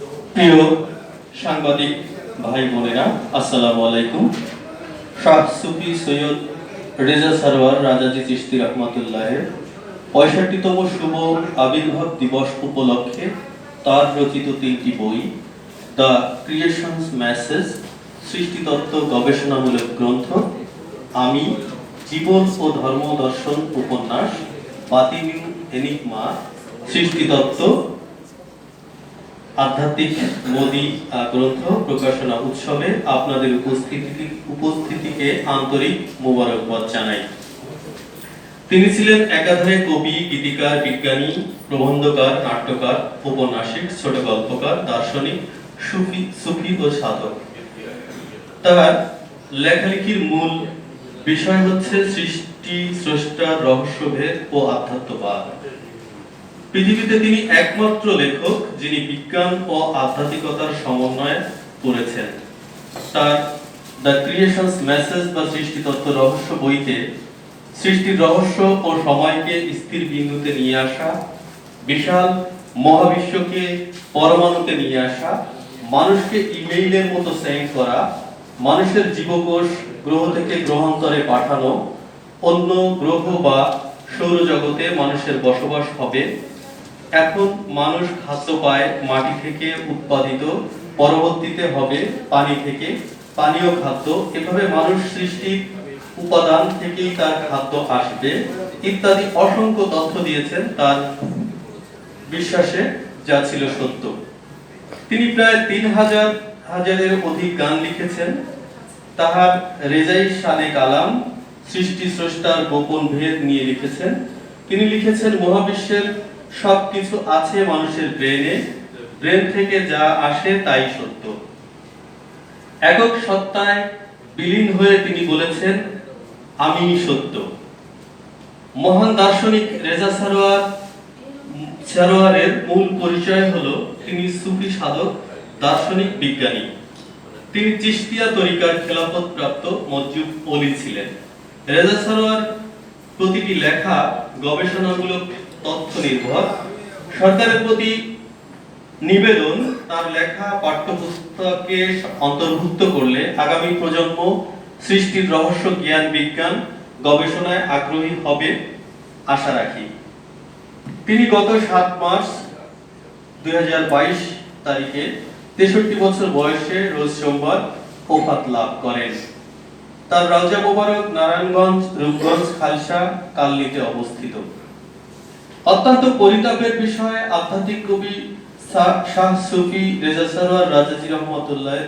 প্রিয় সাংবাদিক ভাই বোনেরা, আসসালামু আলাইকুম। শাহ সুফি সৈয়দ রেজা সারোয়ার রাজাজি চিশতি রহমতুল্লাহের পঁয়ষট্টিতম শুভ আবির্ভাব দিবস উপলক্ষে তার রচিত তিনটি বই, দ্য ক্রিয়েশনস মেসেজ, সৃষ্টিতত্ত্ব গবেষণামূলক গ্রন্থ, আমি, জীবন ও ধর্ম দর্শন উপন্যাস বাতিনিউ এনিকমা সৃষ্টিতত্ত্ব আধ্যাত্মিক মোদি গ্রন্থ, প্রকাশনা উৎসবে আপনাদের উপস্থিতি উপস্থিতিকে আন্তরিক মোবারকবাদ জানাই। তিনি ছিলেন একাধারে কবি, গীতিকার, বিজ্ঞানী, প্রবন্ধকার, নাট্যকার ঔপন্যাসিক ছোট গল্পকার, দার্শনিক, সুফি সুফি ও সাধক। তার লেখালেখির মূল বিষয় হচ্ছে সৃষ্টি স্রষ্টার রহস্যভেদ ও আধ্যাত্মবাদ। পৃথিবীতে তিনি একমাত্র লেখক যিনি বিজ্ঞান ও আধ্যাত্মিকতার সমন্বয় করেছেন তার দ্য ক্রিয়েশনস মেসেজ বা সৃষ্টিতত্ত্ব রহস্য বইতে সৃষ্টির রহস্য ও সময়কে স্থির বিন্দুতে নিয়ে আসা, বিশাল মহাবিশ্বকে পরমাণুতে নিয়ে আসা, মানুষকে ইমেইলের মতো সেন্ড করা, মানুষের জীবকোষ গ্রহ থেকে গ্রহান্তরে পাঠানো, অন্য গ্রহ বা সৌরজগতে মানুষের বসবাস হবে এখন মানুষ খাদ্য পায় মাটি থেকে উৎপাদিত, পরবর্তীতে হবে পানি থেকে পানীয় খাদ্য। এভাবে মানুষ সৃষ্টির উপাদান থেকেই তার খাদ্য আসবে। ইত্যাদি অসংখ্য তথ্য দিয়েছেন তার বিশ্বাসে, যা ছিল সত্য। তিনি প্রায় তিন হাজার হাজারের অধিক গান লিখেছেন। তাহার রেজাই শানে কালাম সৃষ্টি স্রষ্টার গোপন ভেদ নিয়ে লিখেছেন। তিনি লিখেছেন, মহাবিশ্বের সবকিছু আছে মানুষের ব্রেনে। ব্রেন থেকে যা আসে তাই সত্য। একক সত্তায় বিলীন হয়ে তিনি বলেছেন, আমি সত্য। মহান দার্শনিক রেজা সারোয়ার, সারোয়ারের মূল পরিচয় হলো তিনি সুফি সাধক, দার্শনিক বিজ্ঞানী। তিনি চিশতিয়া তরিকার খেলাফত প্রাপ্ত মসজিদ অলি ছিলেন। রেজা সারোয়ার প্রতিটি লেখা গবেষণামূলক তথ্য নির্ভর সরকারের প্রতি নিবেদন, তার লেখা, পাঠ্যপুস্তকে অন্তর্ভুক্ত করলে আগামী প্রজন্ম সৃষ্টির রহস্য, জ্ঞান, বিজ্ঞান গবেষণায় আগ্রহী হবে, আশা রাখি। তিনি গত সাত মার্চ দুই তারিখে তেষট্টি বছর বয়সে রোজ সোমবার ওফাত লাভ করেন। তার রাজা মোবারক, নারায়ণগঞ্জ, রূপগঞ্জ, খালসা, কালনিতে অবস্থিত। অত্যন্ত পরিতাপের বিষয় আধ্যাত্মিক কবি শাহ সুফি রেজা সারোয়ার রাজাজি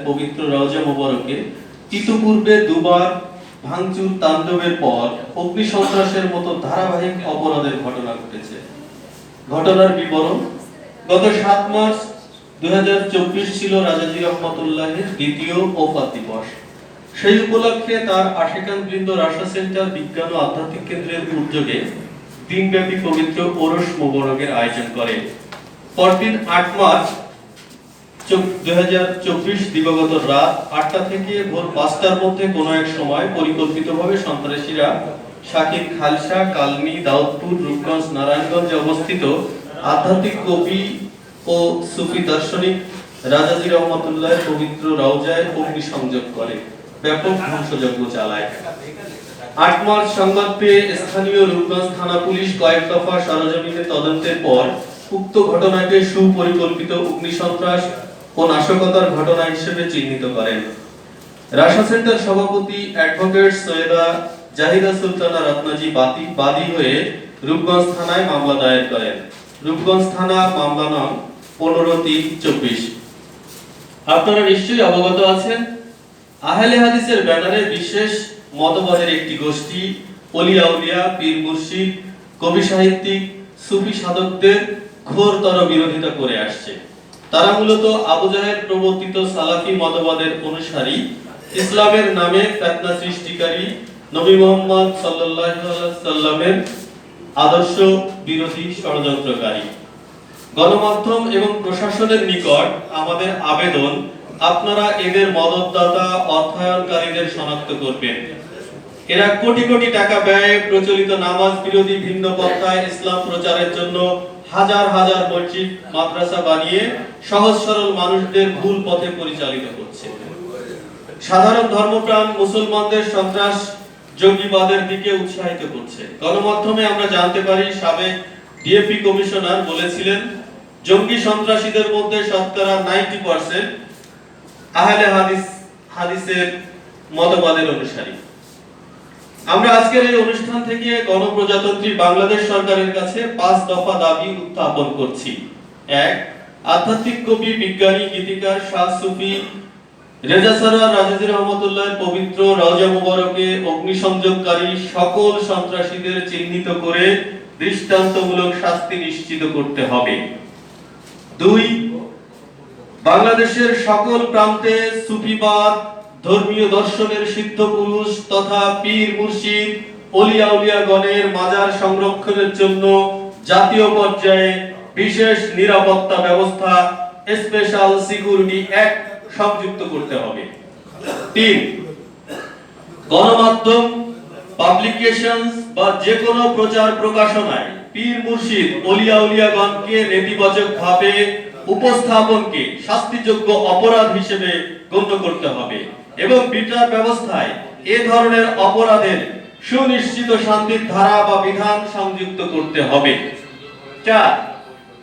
পবিত্র রওজা ইতিপূর্বে দুবার ভাঙচুর তাণ্ডবের পর অগ্নি সন্ত্রাসের মতো ধারাবাহিক অপরাধের ঘটনা ঘটেছে। ঘটনার বিবরণ, গত সাত মার্চ দুই হাজার চব্বিশ ছিল রাজাজি রহমতুল্লাহের দ্বিতীয় ওফাত দিবস। সেই উপলক্ষে তার আশেকান বৃন্দ রাশা সেন্টার বিজ্ঞান ও আধ্যাত্মিক কেন্দ্রের উদ্যোগে দিনব্যাপী পবিত্র ওরস মোবারকের আয়োজন করে। পরদিন আট মার্চ দিবাগত রাত আটটা থেকে ভোর পাঁচটার মধ্যে এক সময় পরিকল্পিতভাবে সন্ত্রাসীরা শাকিব খালসা কালনি দাউদপুর, রূপগঞ্জ, নারায়ণগঞ্জে অবস্থিত আধ্যাত্মিক কবি ও সুফি দার্শনিক রাজাজি রহমতুল্লাহ পবিত্র রাউজায় অগ্নি সংযোগ করে। ব্যাপক ধ্বংসযজ্ঞ চালায়। আট মার্চ সংবাদ পেয়ে স্থানীয় রূপগঞ্জ থানা পুলিশ কয়েক দফা সরজমিনে তদন্তের পর উক্ত ঘটনাকে সুপরিকল্পিত অগ্নিসন্ত্রাস ও নাশকতার ঘটনা হিসেবে চিহ্নিত করেন। রাশা সেন্টার সভাপতি অ্যাডভোকেট সৈয়দা জাহিদা সুলতানা রত্নাজি বাদী বাদী হয়ে রূপগঞ্জ থানায় মামলা দায়ের করেন। রূপগঞ্জ থানা মামলা নং পনেরো তিন চব্বিশ। আপনারা নিশ্চয়ই অবগত আছেন। আহলে হাদিসের ব্যানারে বিশেষ মতবাদের একটি গোষ্ঠী অলিয়া উলিয়া পীর মুর্শিদ, কবি সাহিত্যিক, সুফি সাধকদের ঘোরতর বিরোধিতা করে আসছে। তারা মূলত আবু জাহেল প্রবর্তিত সালাফি মতবাদের অনুসারী। ইসলামের নামে ফেতনা সৃষ্টিকারী নবী মোহাম্মদ সাল্লামের আদর্শ বিরোধী ষড়যন্ত্রকারী। গণমাধ্যম এবং প্রশাসনের নিকট আমাদের আবেদন, আপনারা এদের মদতদাতা, অর্থায়নকারীদের শনাক্ত করবেন। এরা কোটি কোটি টাকা ব্যয়ে প্রচলিত নামাজ বিরোধী ভিন্ন পন্থায় ইসলাম প্রচারের জন্য হাজার হাজার মসজিদ, মাদ্রাসা বানিয়ে সহজ সরল মানুষদের ভুল পথে পরিচালিত করছে। সাধারণ ধর্মপ্রাণ মুসলমানদের সন্ত্রাস জঙ্গিবাদের দিকে উৎসাহিত করছে। গণমাধ্যমে আমরা জানতে পারি, সাবেক ডিএপি কমিশনার বলেছিলেন, জঙ্গি সন্ত্রাসীদের মধ্যে শতকরা নাইনটি পার্সেন্ট আহলে হাদিস, হাদিসের মতবাদের অনুসারী। আমরা আজকের এই অনুষ্ঠান থেকে গণপ্রজাতন্ত্রী বাংলাদেশ সরকারের কাছে পাঁচ দফা দাবি উত্থাপন করছি। এক, আধ্যাত্মিক কবি, বিজ্ঞানী, গীতিকার শাহ সুফি রেজা সারা রাজেজি রহমতুল্লাহর পবিত্র রওজা মুবারকে অগ্নিসংযোগকারী সকল সন্ত্রাসীদের চিহ্নিত করে দৃষ্টান্তমূলক শাস্তি নিশ্চিত করতে হবে। দুই, বাংলাদেশের সকল প্রান্তে সুফিবাদ ধর্মীয় দর্শনের সিদ্ধ পুরুষ তথা পীর মুর্শিদ, অলিয়া উলিয়াগণের মাজার সংরক্ষণের জন্য জাতীয় পর্যায়ে বিশেষ নিরাপত্তা ব্যবস্থা স্পেশাল সিকিউরিটি সংযুক্ত করতে হবে। তিন, গণমাধ্যম পাবলিকেশনস বা যে কোনো প্রচার প্রকাশনায় পীর মুর্শিদ, অলিয়া নেতিবাচক ভাবে উপস্থাপনকে শাস্তিযোগ্য অপরাধ হিসেবে গণ্য করতে হবে। এবং বিচার ব্যবস্থায় এ ধরনের অপরাধের সুনিশ্চিত শান্তির ধারা বা বিধান সংযুক্ত করতে হবে। চার,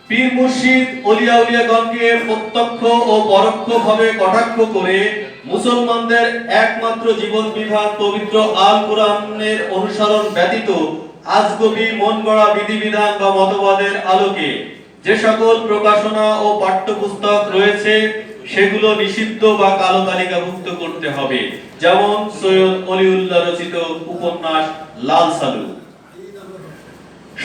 পীর মুর্শিদ অলিয়া উলিয়াগণকে প্রত্যক্ষ ও পরোক্ষভাবে কটাক্ষ করে মুসলমানদের একমাত্র জীবন বিধান পবিত্র আল কোরআনের অনুসরণ ব্যতীত আজগবি মন গড়া বিধিবিধান বা মতবাদের আলোকে যে সকল প্রকাশনা ও পাঠ্যপুস্তক রয়েছে সেগুলো নিষিদ্ধ বা কালো তালিকাভুক্ত করতে হবে। যেমন সৈয়দ অলিউল্লাহ রচিত উপন্যাস লাল সালু।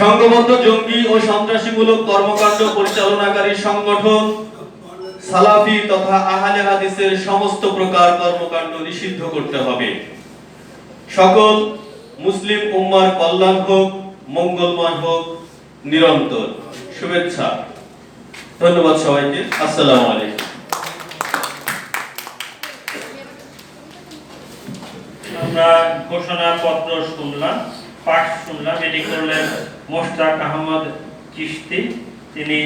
সংঘবদ্ধ জঙ্গি ও সন্ত্রাসীমূলক কর্মকাণ্ড পরিচালনাকারী সংগঠন সালাফি তথা আহলে হাদিসের সমস্ত প্রকার কর্মকাণ্ড নিষিদ্ধ করতে হবে। সকল মুসলিম উম্মার কল্যাণ হোক, মঙ্গলময় হোক, নিরন্তর। শুভেচ্ছা। ধন্যবাদ সবাইকে। আসসালামু আলাইকুম। আমরা ঘোষণা পত্র শুনলাম পাঠ শুনলাম এটি করলেন মোশতাক আহমদ চিস্তি তিনি